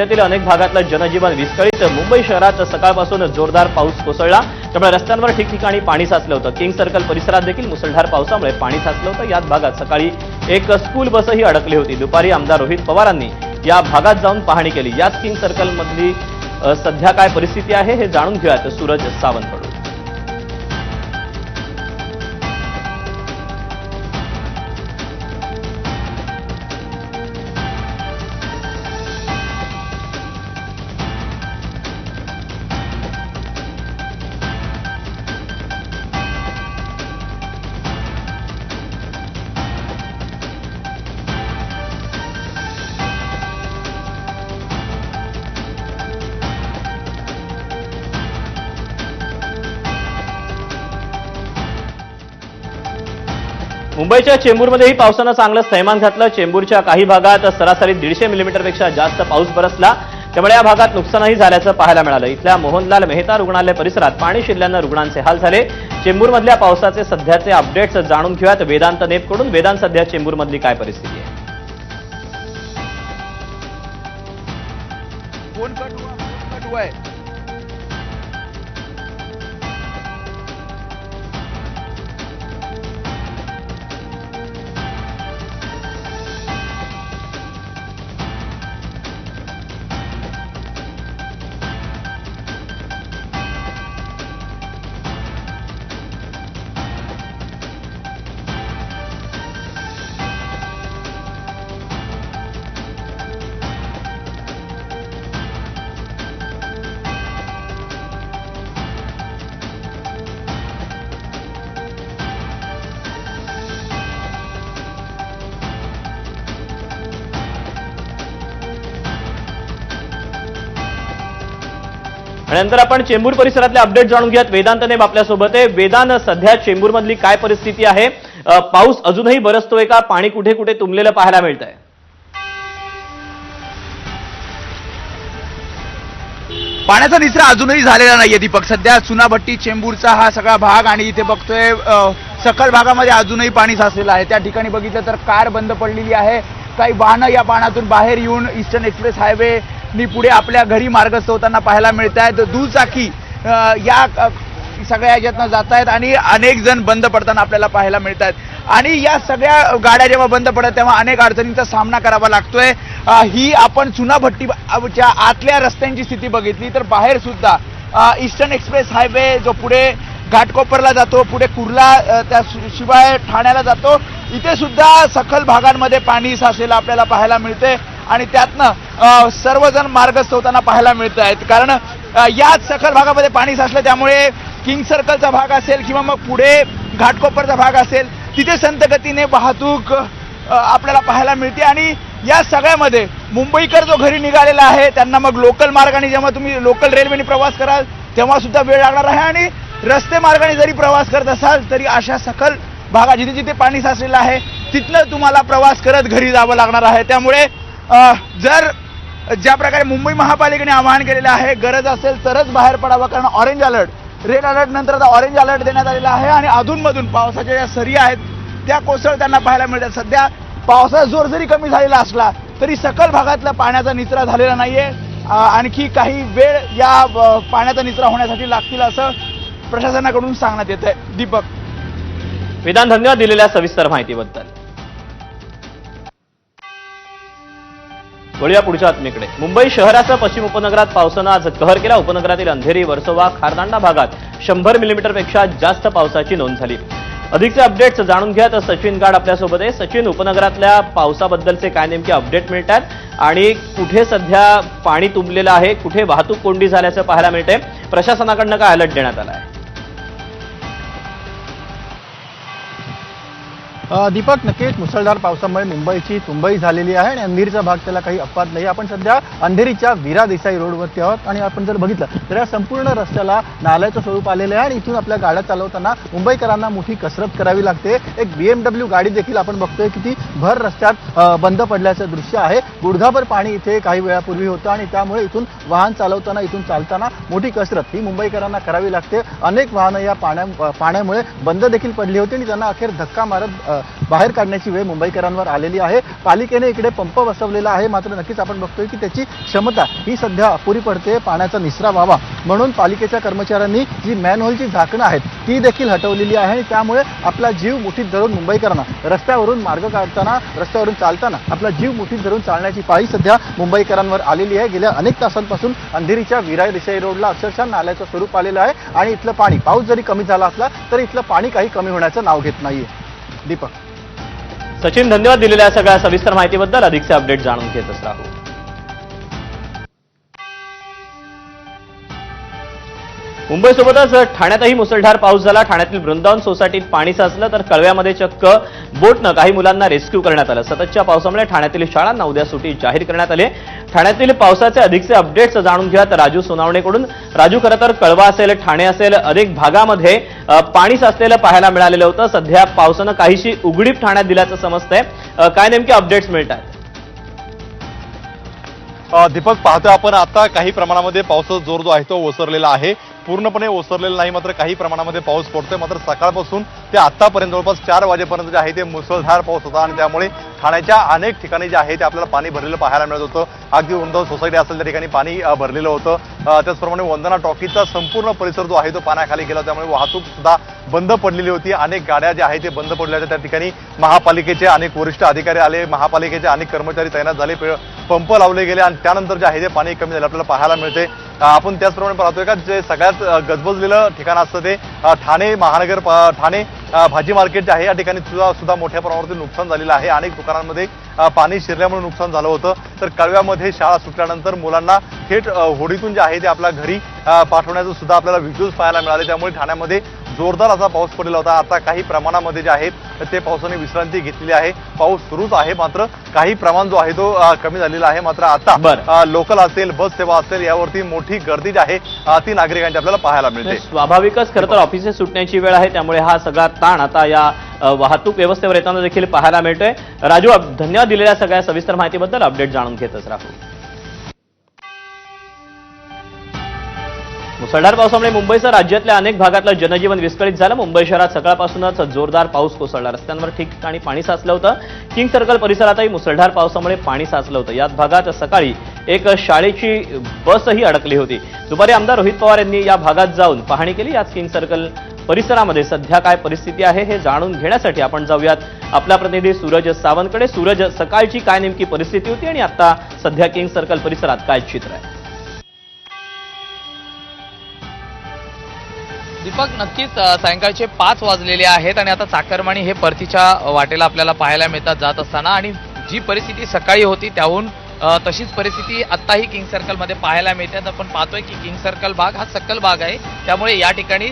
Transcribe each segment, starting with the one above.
राज्यातील अनेक भागातलं जनजीवन विस्कळीत. मुंबई शहरात सकाळपासून जोरदार पाऊस कोसळला. त्यामुळे रस्त्यांवर ठिकठिकाणी पाणी साचलं होतं. किंग सर्कल परिसरात देखील मुसळधार पावसामुळे पाणी साचलं होतं. याच भागात सकाळी एक स्कूल बसही अडकली होती. दुपारी आमदार रोहित पवारांनी या भागात जाऊन पाहणी केली. याच किंग सर्कलमधली सध्या काय परिस्थिती आहे हे जाणून घेऊयात सूरज सावंतकडून. मुंबईच्या चेंबूरमध्येही पावसानं चांगलं सैमान घातलं. चेंबूरच्या काही भागात सरासरी दीडशे मिलीमीटरपेक्षा जास्त पाऊस बरसला. त्यामुळे या भागात नुकसानही झाल्याचं पाहायला मिळालं. इथल्या मोहनलाल मेहता रुग्णालय परिसरात पाणी शिरल्यानं रुग्णांचे हाल झाले. चेंबूरमधल्या पावसाचे सध्याचे अपडेट्स जाणून घेऊयात. वेदांत नेपकडून. वेदांत सध्या चेंबूरमधली काय परिस्थिती आहे? फोन कट हुआ कट हुआ है. आणि नंतर आपण चेंबूर परिसरातले अपडेट जाणून घेऊयात. वेदांत नेब आपल्यासोबत आहे. वेदांत सध्या चेंबूरमधली काय परिस्थिती आहे? पाऊस अजूनही बरसतोय का? पाणी कुठे कुठे तुंबलेलं पाहायला मिळत आहे पाण्याचा निचरा अजूनही झालेला नाहीये दीपक. सध्या चुनाभट्टी चेंबूरचा हा सगळा भाग आणि इथे बघतोय सकल भागामध्ये अजूनही पाणी साचलेलं आहे. त्या ठिकाणी बघितलं तर कार बंद पडलेली आहे. काही वाहनं या पाण्यातून बाहेर येऊन ईस्टर्न एक्सप्रेस हायवे नी पुढे आपल्या घरी मार्गस्थ होताना पाहायला मिळत आहेत दुचाकी या सगळ्या याच्यातनं जात आहेत आणि अनेक जण बंद पडताना आपल्याला पाहायला मिळत आहेत आणि या सगळ्या गाड्या जेव्हा बंद पडतात तेव्हा अनेक अडचणींचा सामना करावा लागतोय. ही आपण चुनाभट्टीच्या आतल्या रस्त्यांची स्थिती बघितली तर बाहेर सुद्धा ईस्टर्न एक्सप्रेस हायवे जो पुढे घाटकोपरला जातो पुढे कुर्ला त्या शिवाय ठाण्याला जातो इथे सुद्धा सखल भागांमध्ये पाणी साचलेलं आपल्याला पाहायला मिळते आणि त्यातनं सर्वजण मार्गस्थ होताना पाहायला मिळत आहेत कारण याच सखल भागामध्ये पाणी साचलं त्यामुळे किंग सर्कलचा भाग असेल किंवा मग पुढे घाटकोपरचा भाग असेल तिथे संतगतीने वाहतूक आपल्याला पाहायला मिळते. आणि या सगळ्यामध्ये मुंबईकर जो घरी निघालेला आहे त्यांना मग लोकल मार्गाने जेव्हा तुम्ही लोकल रेल्वेने प्रवास कराल तेव्हा सुद्धा वेळ लागणार आहे. आणि रस्ते मार्गाने जरी प्रवास करत असाल तरी अशा सखल भागात जिथे जिथे पाणी साचलेलं आहे तिथनं तुम्हाला प्रवास करत घरी जावं लागणार आहे. त्यामुळे जर ज्या प्रकारे मुंबई महापालिकेने आवाहन केलेलं आहे गरज असेल तरच बाहेर पडावं कारण ऑरेंज अलर्ट रेड अलर्ट नंतर आता ऑरेंज अलर्ट देण्यात आलेला आहे आणि अधूनमधून पावसाच्या ज्या सरी आहेत त्या कोसळताना पाहायला मिळतात. सध्या पावसाचा जोर जरी कमी झालेला असला तरी सकल भागातला पाण्याचा निचरा झालेला नाहीये. आणखी काही वेळ या पाण्याचा निचरा होण्यासाठी लागतील असं प्रशासनाकडून सांगण्यात येत आहे दीपक. वेदांत धन्यवाद दिलेल्या सविस्तर माहितीबद्दल. वळूया पुढच्या बातमीकडे मुंबई शहरासह पश्चिम उपनगरात पावसानं आज कहर केला. उपनगरातील अंधेरी वर्सोवा खारदांडा भागात शंभर मिलीमीटरपेक्षा जास्त पावसाची नोंद झाली. अधिकचे अपडेट्स जाणून घ्या तर सचिन गाड आपल्यासोबत आहे. सचिन उपनगरातल्या पावसाबद्दलचे काय नेमके अपडेट मिळतात आणि कुठे सध्या पाणी तुंबलेलं आहे? कुठे वाहतूक कोंडी झाल्याचं पाहायला मिळतंय? प्रशासनाकडनं काय अलर्ट देण्यात आला आहे दीपक नक्कीच मुसळधार पावसामुळे मुंबईची तुंबई झालेली आहे आणि अंधेरीचा भाग त्याला काही अपवाद नाही. आपण सध्या अंधेरीच्या वीरा देसाई रोडवरती आहोत आणि आपण जर बघितलं तर या संपूर्ण रस्त्याला नाल्याचं स्वरूप आलेलं आहे आणि इथून आपल्या गाड्या चालवताना मुंबईकरांना मोठी कसरत करावी लागते. एक बीएमडब्ल्यू गाडी देखील आपण बघतोय की ती भर रस्त्यात बंद पडल्याचं दृश्य आहे. गुडघाभर पाणी इथे काही वेळापूर्वी होतं आणि त्यामुळे इथून वाहन चालवताना इथून चालताना मोठी कसरत ही मुंबईकरांना करावी लागते. अनेक वाहनं या पाण्या पाण्यामुळे बंद देखील पडली होती आणि त्यांना अखेर धक्का मारत बाहेर काढण्याची वेळ मुंबईकरांवर आलेली आहे. पालिकेने इकडे पंप बसवलेला आहे. मात्र नक्कीच आपण बघतोय की त्याची क्षमता ही सध्या अपुरी पडते. पाण्याचा निसरा व्हावा म्हणून पालिकेच्या कर्मचाऱ्यांनी जी मॅनहोलची झाकणं आहेत ती देखील हटवलेली आहे. आणि त्यामुळे आपला जीव मुठीत धरून मुंबईकरांना रस्त्यावरून मार्ग काढताना रस्त्यावरून चालताना आपला जीव मुठीत धरून चालण्याची पाळी सध्या मुंबईकरांवर आलेली आहे. गेल्या अनेक तासांपासून अंधेरीच्या विराय देसाई रोडला अक्षरशः नाल्याचं स्वरूप आलेलं आहे. आणि इथलं पाणी पाऊस जरी कमी झाला असला तरी इथलं पाणी काही कमी होण्याचं नाव घेत नाहीये. दीपक. सचिन धन्यवाद दिलेल्या सगळ्या सविस्तर माहितीबद्दल. अधिकचे अपडेट जाणून घेतच राहू. मुंबईसोबतच ठाण्यातही मुसळधार पाऊस झाला. ठाण्यातील वृंदावन सोसायटीत पाणी साचलं तर कळव्यामध्ये चक्क बोटनं काही मुलांना रेस्क्यू करण्यात आलं. सततच्या पावसामुळे ठाण्यातील शाळांना उद्या सुट्टी जाहीर करण्यात आली. ठाण्यातील पावसाचे अधिकचे अपडेट्स जाणून घ्या तर राजू सोनावणेकडून. राजू खरं तर कळवा असेल ठाणे असेल अनेक भागामध्ये पाणी साचलेलं पाहायला मिळालेलं होतं. सध्या पावसानं काहीशी उघडीप ठाण्यात दिल्याचं समजतंय. काय नेमके अपडेट्स मिळत आहेत दीपक पाहतोय आपण आता काही प्रमाणामध्ये पावसाचा जोर जो आहे तो ओसरलेला आहे. पूर्णपणे ओसरलेलं नाही. मात्र काही प्रमाणामध्ये पाऊस पडतोय. मात्र सकाळपासून ते आतापर्यंत जवळपास चार वाजेपर्यंत जे आहे ते मुसळधार पाऊस होता आणि त्यामुळे ठाण्याच्या अनेक ठिकाणी जे आहे ते आपल्याला पाणी भरलेलं पाहायला मिळत होतं. अगदी उंदव सोसायटी असेल त्या ठिकाणी पाणी भरलेलं होतं. त्याचप्रमाणे वंदना टॉकीचा संपूर्ण परिसर जो आहे तो पाण्याखाली गेला. त्यामुळे वाहतूक सुद्धा बंद पडलेली होती. अनेक गाड्या ज्या आहेत ते बंद पडल्या होत्या. त्या ठिकाणी महापालिकेचे अनेक वरिष्ठ अधिकारी आले. महापालिकेचे अनेक कर्मचारी तैनात झाले. पंप लावले गेले आणि त्यानंतर जे आहे ते पाणी कमी झालं. आपल्याला पाहायला मिळते. आपण त्याचप्रमाणे पाहतोय का जे सगळ्यात गजबजलेलं ठिकाण असतं ते ठाणे महानगर प- ठाणे भाजी मार्केट जे आहे या ठिकाणी सुद्धा सुद्धा मोठ्या प्रमाणावरती नुकसान झालेलं आहे. अनेक दुकानांमध्ये पाणी शिरल्यामुळे नुकसान झालं होतं. तर कळव्यामध्ये शाळा सुटल्यानंतर मुलांना थेट होडीतून जे आहे ते आपल्या घरी पाठवण्याचं सुद्धा आपल्याला व्हिज्युअल्स पाहायला मिळाले. त्यामुळे ठाण्यामध्ये जोरदार असा पाऊस पडलेला होता. आता काही प्रमाणामध्ये जे आहे ते पावसाने विश्रांती घेतलेली आहे. पाऊस सुरूच आहे मात्र काही प्रमाण जो आहे तो कमी झालेला आहे. मात्र आता लोकल असेल बस सेवा असेल यावरती मोठी गर्दी जी आहे ती नागरिकांची आपल्याला पाहायला मिळते. स्वाभाविकच खरं तर ऑफिसेस सुटण्याची वेळ आहे त्यामुळे हा सगळा ताण आता या वाहतूक व्यवस्थेवर येताना देखील पाहायला मिळतोय. राजू धन्यवाद दिलेल्या सगळ्या सविस्तर माहितीबद्दल. अपडेट जाणून घेतच राहू. मुसळधार पावसामुळे मुंबईसह राज्यातल्या अनेक भागातलं जनजीवन विस्कळीत झालं. मुंबई शहरात सकाळपासूनच जोरदार पाऊस कोसळला. रस्त्यांवर ठिकठिकाणी पाणी साचलं होतं. किंग सर्कल परिसरातही मुसळधार पावसामुळे पाणी साचलं होतं. याच भागात सकाळी एक शाळेची बसही अडकली होती. दुपारी आमदार रोहित पवार यांनी या भागात जाऊन पाहणी केली. याच किंग सर्कल परिसरामध्ये सध्या काय परिस्थिती आहे हे जाणून घेण्यासाठी आपण जाऊयात. आपला प्रतिनिधी सूरज सावंतकडे. सूरज सकाळची काय नेमकी परिस्थिती होती आणि आता सध्या किंग सर्कल परिसरात काय चित्र आहे? दीपक नक्कीच सायंकाळचे पाच वाजलेले आहेत आणि आता चाकरमाणी हे परतीच्या वाटेला आपल्याला पाहायला मिळतात जात असताना आणि जी परिस्थिती सकाळी होती त्याहून तशीच परिस्थिती आत्ताही किंग सर्कलमध्ये पाहायला मिळते. तर आपण पाहतोय की किंग सर्कल भाग हा सक्कल भाग आहे. त्यामुळे या ठिकाणी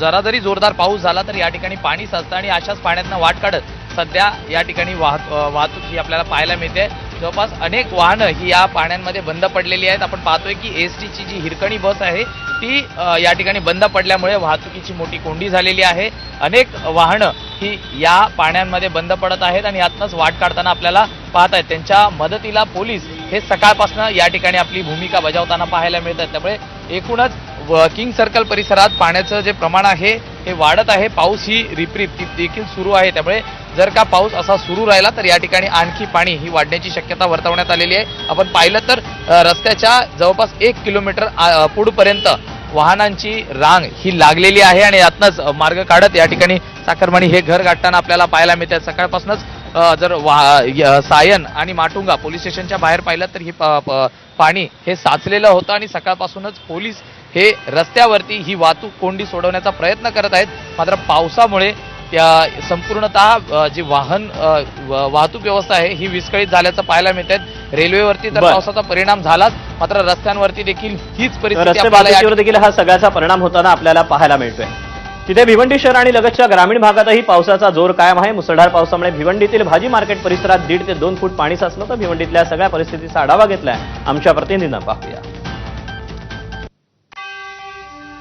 जरा जरी जोरदार पाऊस झाला तर या ठिकाणी पाणी साचतं आणि अशाच पाण्यातनं वाट काढत सध्या या ठिकाणी वाहत वाहतूक ही आपल्याला पाहायला मिळते. जवळपास अनेक वाहनं ही या पाण्यांमध्ये बंद पडलेली आहेत. आपण पाहतोय की एस टीची जी हिरकणी बस आहे ती या ठिकाणी बंद पडल्यामुळे वाहतुकीची मोठी कोंडी झालेली आहे. अनेक वाहनं ही या पाण्यांमध्ये बंद पडत आहेत आणि यातनंच वाट काढताना आपल्याला पाहत आहेत त्यांच्या मदतीला पोलीस हे सकाळपासून या ठिकाणी आपली भूमिका बजावताना पाहायला मिळतात त्यामुळे एकूणच व- किंग सर्कल परिसरात पाण्याचं जे प्रमाण आहे हे वाढत आहे. पाऊस ही रिपरिप ती देखील सुरू आहे. त्यामुळे जर का पाऊस असा सुरू राहिला तर या ठिकाणी आणखी पाणी ही वाढण्याची शक्यता वर्तवण्यात आलेली आहे. आपण पाहिलं तर रस्त्याच्या जवळपास एक किलोमीटर पुढपर्यंत वाहनांची रांग ही लागलेली आहे आणि यातनंच मार्ग काढत या ठिकाणी साखरमणी हे घर गाठताना आपल्याला पाहायला मिळते. सकाळपासूनच जर वा- य- सायन आणि माटुंगा पोलीस स्टेशनच्या बाहेर पाहिलं तर ही प- पाणी हे साचलेलं होतं आणि सकाळपासूनच पोलीस हे रस्त्यावरती ही वाहतूक कोंडी सोडवण्याचा प्रयत्न करत आहेत. मात्र पावसामुळे त्या संपूर्णतः जी वाहन वाहतूक व्यवस्था आहे ही विस्कळीत झाल्याचं पाहायला मिळत आहेत रेल्वेवरती तर. पावसाचा परिणाम झालाच मात्र रस्त्यांवरती देखील हीच परिस्थिती देखील हा सगळ्याचा परिणाम होताना आपल्याला पाहायला मिळतोय. तिथे भिवंडी शहर आणि लगतच्या ग्रामीण भागातही पावसाचा जोर कायम आहे. मुसळधार पावसामुळे भिवंडीतील भाजी मार्केट परिसरात दीड ते दोन फूट पाणी साचलं तर भिवंडीतल्या सगळ्या परिस्थितीचा आढावा घेतलाय. आमच्या प्रतिनिधीनं पाहूया.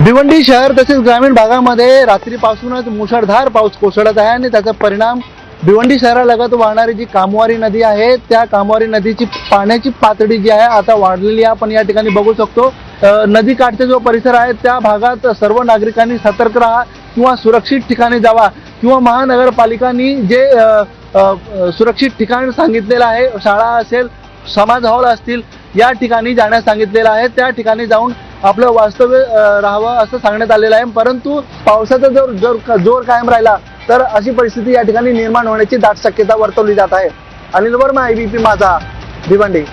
भिवंडी शहर तसेच ग्रामीण भागामध्ये रात्रीपासूनच मुसळधार पाऊस कोसळत आहे आणि त्याचा परिणाम भिवंडी शहरालगत वाहणारी जी कामवारी नदी आहे त्या कामवारी नदीची पाण्याची पातळी जी आहे आता वाढलेली आहे. आपण या ठिकाणी बघू शकतो. नदीकाठचा जो परिसर आहे त्या भागात सर्व नागरिकांनी सतर्क राहा किंवा सुरक्षित ठिकाणी जावा किंवा महानगरपालिकांनी जे सुरक्षित ठिकाण सांगितलेलं आहे शाळा असेल समाज हॉल असतील या ठिकाणी जाण्यास सांगितलेलं आहे. त्या ठिकाणी जाऊन आपलं वास्तव्य राहावं असं सांगण्यात आलेलं आहे. परंतु पावसाचा जर जोर जोर कायम राहिला तर अशी परिस्थिती या ठिकाणी निर्माण होण्याची दाट शक्यता वर्तवली जात आहे. अनिल वर्मा एबीपी माझा भिवंडी.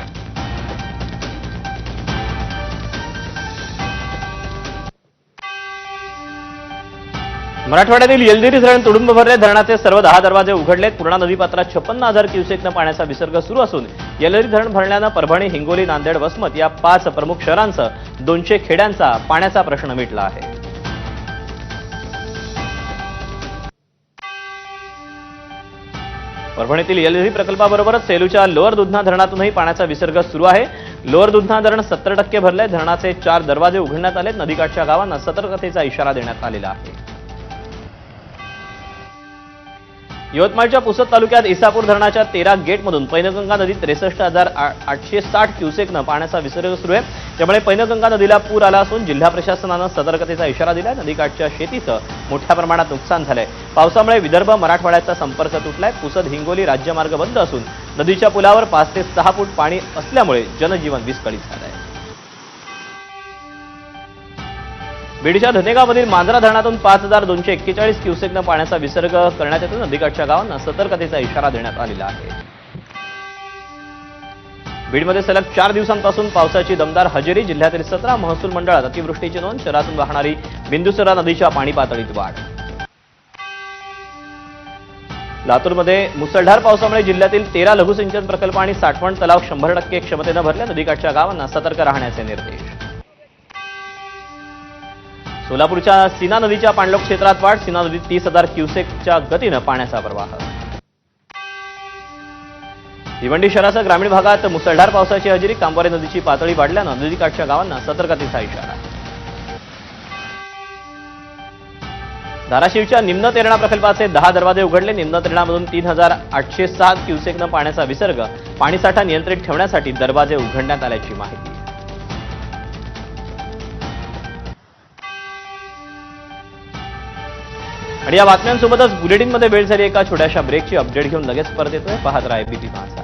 मराठवाड्यातील येलदिरी धरण तुडुंब भरले. धरणाचे सर्व दहा दरवाजे उघडलेत. पूर्णा नदीपात्रात छप्पन्न हजार क्युसेकनं पाण्याचा विसर्ग सुरू असून येलदरी धरण भरण्यानं परभणी हिंगोली नांदेड वसमत या पाच प्रमुख शहरांसह दोनशे खेड्यांचा पाण्याचा प्रश्न मिटला आहे. परभणीतील येलदिरी प्रकल्पाबरोबरच सेलूच्या लोअर दुधना धरणातूनही पाण्याचा विसर्ग सुरू आहे. लोअर दुधना धरण सत्तर टक्के भरले धरणाचे चार दरवाजे उघडण्यात आले नदीकाठच्या गावांना सतर्कतेचा इशारा देण्यात आलेला आहे. यवतमाळच्या पुसद तालुक्यात इसापूर धरणाच्या तेरा गेटमधून पैनगंगा नदीत त्रेसष्ट हजार आठशे साठ क्युसेकनं पाण्याचा विसर्ग सुरू आहे. त्यामुळे पैनगंगा नदीला पूर आला असून जिल्हा प्रशासनानं सतर्कतेचा इशारा दिला नदीकाठच्या शेतीचं मोठ्या प्रमाणात नुकसान झालंय. पावसामुळे विदर्भ मराठवाड्याचा संपर्क तुटलाय. पुसद हिंगोली राज्यमार्ग बंद असून नदीच्या पुलावर पाच ते सहा फूट पाणी असल्यामुळे जनजीवन विस्कळीत झालंय. बीडच्या धनेगावमधील मांजरा धरणातून पाच हजार दोनशे एक्केचाळीस क्युसेकनं पाण्याचा विसर्ग करण्यात येतो. नदीकाठच्या गावांना सतर्कतेचा इशारा देण्यात आलेला आहे. बीडमध्ये सलग चार दिवसांपासून पावसाची दमदार हजेरी. जिल्ह्यातील सतरा महसूल मंडळात अतिवृष्टीची नोंद. शहरातून वाहणारी बिंदुसरा नदीच्या पाणी पातळीत वाढ. लातूरमध्ये मुसळधार पावसामुळे जिल्ह्यातील तेरा लघुसिंचन प्रकल्प आणि साठवण तलाव शंभर टक्के क्षमतेनं भरल्या. नदीकाठच्या गावांना सतर्क राहण्याचे निर्देश. सोलापूरच्या सीना नदीच्या पाणलोक क्षेत्रात वाढ सीना नदीत तीस हजार क्युसेकच्या गतीनं पाण्याचा प्रवाह. भिवंडी शहरासह ग्रामीण भागात मुसळधार पावसाची हजेरी कांबारे नदीची पातळी वाढल्यानं नदीकाठच्या गावांना सतर्कतेचा इशारा. धाराशिवच्या निम्न तेरणा प्रकल्पाचे दहा दरवाजे उघडले. निम्न तेरणामधून तीन हजार आठशे सात क्युसेकनं पाण्याचा विसर्ग पाणीसाठा नियंत्रित ठेवण्यासाठी दरवाजे उघडण्यात आल्याची माहिती. आणि या बातम्यांसोबतच बुलेटिनमध्ये वेळ झाली एका छोट्याशा ब्रेकची अपडेट घेऊन लगेच परत येतोय. पाहत राहा बीपी माझा